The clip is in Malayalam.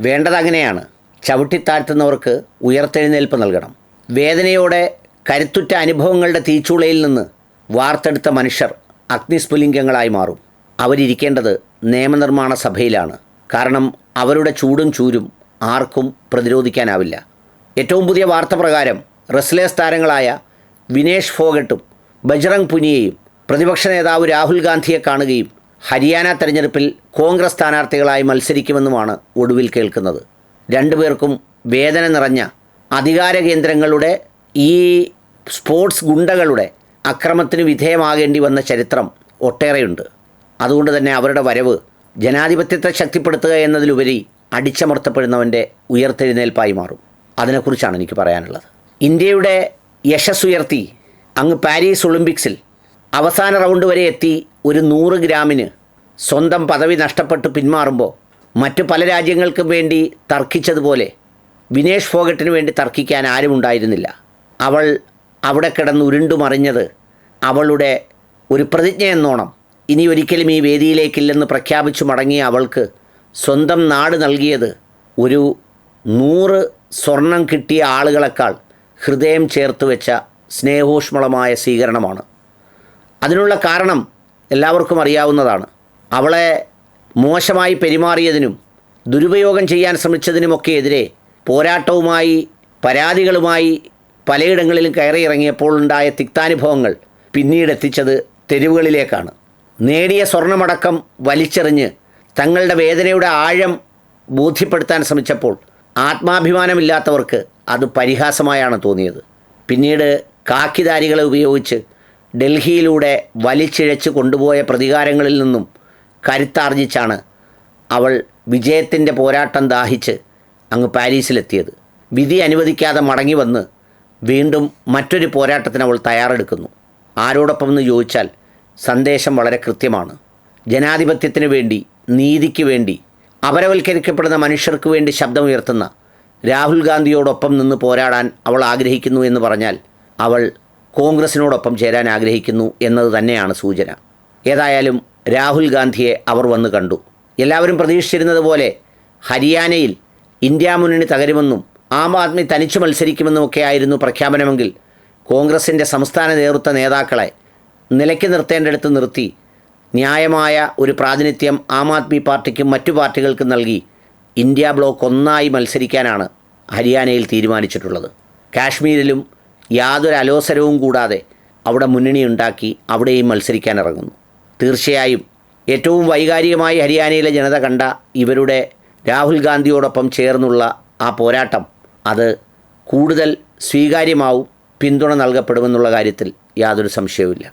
വേണ്ടത് അങ്ങനെയാണ്. ചവിട്ടിത്താഴ്ത്തുന്നവർക്ക് ഉയർത്തെഴുന്നേൽപ്പ് നൽകണം. വേദനയോടെ കരുത്തുറ്റ അനുഭവങ്ങളുടെ തീച്ചുളയിൽ നിന്ന് വാർത്തെടുത്ത മനുഷ്യർ അഗ്നിസ്ഫുലിംഗങ്ങളായി മാറും. അവരിരിക്കേണ്ടത് നിയമനിർമ്മാണ സഭയിലാണ്. കാരണം അവരുടെ ചൂടും ചൂരും ആർക്കും പ്രതിരോധിക്കാനാവില്ല. ഏറ്റവും പുതിയ വാർത്ത പ്രകാരം റെസ്ലേഴ്സ് താരങ്ങളായ വിനേഷ് ഫോഗട്ടും ബജ്രംഗ് പുനിയയും പ്രതിപക്ഷ നേതാവ് രാഹുൽ ഗാന്ധിയെ കാണുകയും ഹരിയാന തെരഞ്ഞെടുപ്പിൽ കോൺഗ്രസ് സ്ഥാനാർത്ഥികളായി മത്സരിക്കുമെന്നുമാണ് ഒടുവിൽ കേൾക്കുന്നത്. രണ്ടുപേർക്കും വേദന നിറഞ്ഞ അധികാര കേന്ദ്രങ്ങളുടെ ഈ സ്പോർട്സ് ഗുണ്ടകളുടെ അക്രമത്തിന് വിധേയമാകേണ്ടി വന്ന ചരിത്രം ഒട്ടേറെയുണ്ട്. അതുകൊണ്ട് തന്നെ അവരുടെ വരവ് ജനാധിപത്യത്തെ ശക്തിപ്പെടുത്തുക എന്നതിലുപരി അടിച്ചമർത്തപ്പെടുന്നവന്റെ ഉയർത്തെഴുന്നേൽപ്പായി മാറും. അതിനെക്കുറിച്ചാണ് എനിക്ക് പറയാനുള്ളത്. ഇന്ത്യയുടെ യശസ്സുയർത്തി അങ്ങ് പാരീസ് ഒളിമ്പിക്സിൽ അവസാന റൗണ്ട് വരെ എത്തി ഒരു നൂറ് ഗ്രാമിന് സ്വന്തം പദവി നഷ്ടപ്പെട്ട് പിന്മാറുമ്പോൾ മറ്റു പല രാജ്യങ്ങൾക്കും വേണ്ടി തർക്കിച്ചതുപോലെ വിനേഷ് ഫോഗട്ടിന് വേണ്ടി തർക്കിക്കാൻ ആരും ഉണ്ടായിരുന്നില്ല. അവൾ അവിടെ കിടന്ന് ഉരുണ്ടുമറിഞ്ഞത് അവളുടെ ഒരു പ്രതിജ്ഞ എന്നോണം. ഇനി ഒരിക്കലും ഈ വേദിയിലേക്കില്ലെന്ന് പ്രഖ്യാപിച്ചു മടങ്ങിയ അവൾക്ക് സ്വന്തം നാട് നൽകിയത് ഒരു നൂറ് സ്വർണം കിട്ടിയ ആളുകളെക്കാൾ ഹൃദയം ചേർത്ത് വെച്ച സ്നേഹോഷ്മളമായ സ്വീകരണമാണ്. അതിനുള്ള കാരണം എല്ലാവർക്കും അറിയാവുന്നതാണ്. അവളെ മോശമായി പെരുമാറിയതിനും ദുരുപയോഗം ചെയ്യാൻ ശ്രമിച്ചതിനുമൊക്കെ എതിരെ പോരാട്ടവുമായി പരാതികളുമായി പലയിടങ്ങളിലും കയറിയിറങ്ങിയപ്പോൾ ഉണ്ടായ തിക്താനുഭവങ്ങൾ പിന്നീട് എത്തിച്ചത് തെരുവുകളിലേക്കാണ്. നേടിയ സ്വർണമടക്കം വലിച്ചെറിഞ്ഞ് തങ്ങളുടെ വേദനയുടെ ആഴം ബോധ്യപ്പെടുത്താൻ ശ്രമിച്ചപ്പോൾ ആത്മാഭിമാനമില്ലാത്തവർക്ക് അത് പരിഹാസമായാണ് തോന്നിയത്. പിന്നീട് കാക്കിദാരികളെ ഉപയോഗിച്ച് ഡൽഹിയിലൂടെ വലിച്ചിഴച്ച് കൊണ്ടുപോയ പ്രതികാരങ്ങളിൽ നിന്നും കരുത്താർജിച്ചാണ് അവൾ വിജയത്തിന്റെ പോരാട്ടം ദാഹിച്ച് അങ്ങ് പാരീസിലെത്തിയത്. വിധി അനുവദിക്കാതെ മടങ്ങി വന്ന് വീണ്ടും മറ്റൊരു പോരാട്ടത്തിന് അവൾ തയ്യാറെടുക്കുന്നു. ആരോടൊപ്പം എന്ന് ചോദിച്ചാൽ സന്ദേശം വളരെ കൃത്യമാണ്. ജനാധിപത്യത്തിന് വേണ്ടി നീതിക്ക് വേണ്ടി അപരവൽക്കരിക്കപ്പെടുന്ന മനുഷ്യർക്ക് വേണ്ടി ശബ്ദമുയർത്തുന്ന രാഹുൽ ഗാന്ധിയോടൊപ്പം നിന്ന് പോരാടാൻ അവൾ ആഗ്രഹിക്കുന്നു എന്ന് പറഞ്ഞാൽ അവൾ കോൺഗ്രസിനോടൊപ്പം ചേരാൻ ആഗ്രഹിക്കുന്നു എന്നത് തന്നെയാണ് സൂചന. ഏതായാലും രാഹുൽ ഗാന്ധിയെ അവർ വന്ന് കണ്ടു. എല്ലാവരും പ്രതീക്ഷിച്ചിരുന്നത് പോലെ ഹരിയാനയിൽ ഇന്ത്യ മുന്നണി തകരുമെന്നും ആം ആദ്മി തനിച്ചു ആയിരുന്നു പ്രഖ്യാപനമെങ്കിൽ കോൺഗ്രസിന്റെ സംസ്ഥാന നേതൃത്വ നേതാക്കളെ നിലയ്ക്ക് നിർത്തേണ്ടടുത്ത് നിർത്തി ന്യായമായ ഒരു പ്രാതിനിധ്യം ആം ആദ്മി പാർട്ടിക്കും മറ്റു പാർട്ടികൾക്കും നൽകി ഇന്ത്യ ബ്ലോക്ക് ഒന്നായി മത്സരിക്കാനാണ് ഹരിയാനയിൽ തീരുമാനിച്ചിട്ടുള്ളത്. കാശ്മീരിലും യാതൊരു അലോസരവും കൂടാതെ അവിടെ മുന്നണി ഉണ്ടാക്കി അവിടെയും മത്സരിക്കാൻ ഇറങ്ങുന്നു തീർച്ചയായും ഏറ്റവും വൈകാരികമായി ഹരിയാനയിലെ ജനത കണ്ട ഇവരുടെ രാഹുൽ ഗാന്ധിയോടൊപ്പം ചേർന്നുള്ള ആ പോരാട്ടം അത് കൂടുതൽ സ്വീകാര്യമാവും പിന്തുണ നൽകപ്പെടുമെന്നുള്ള കാര്യത്തിൽ യാതൊരു സംശയവുമില്ല.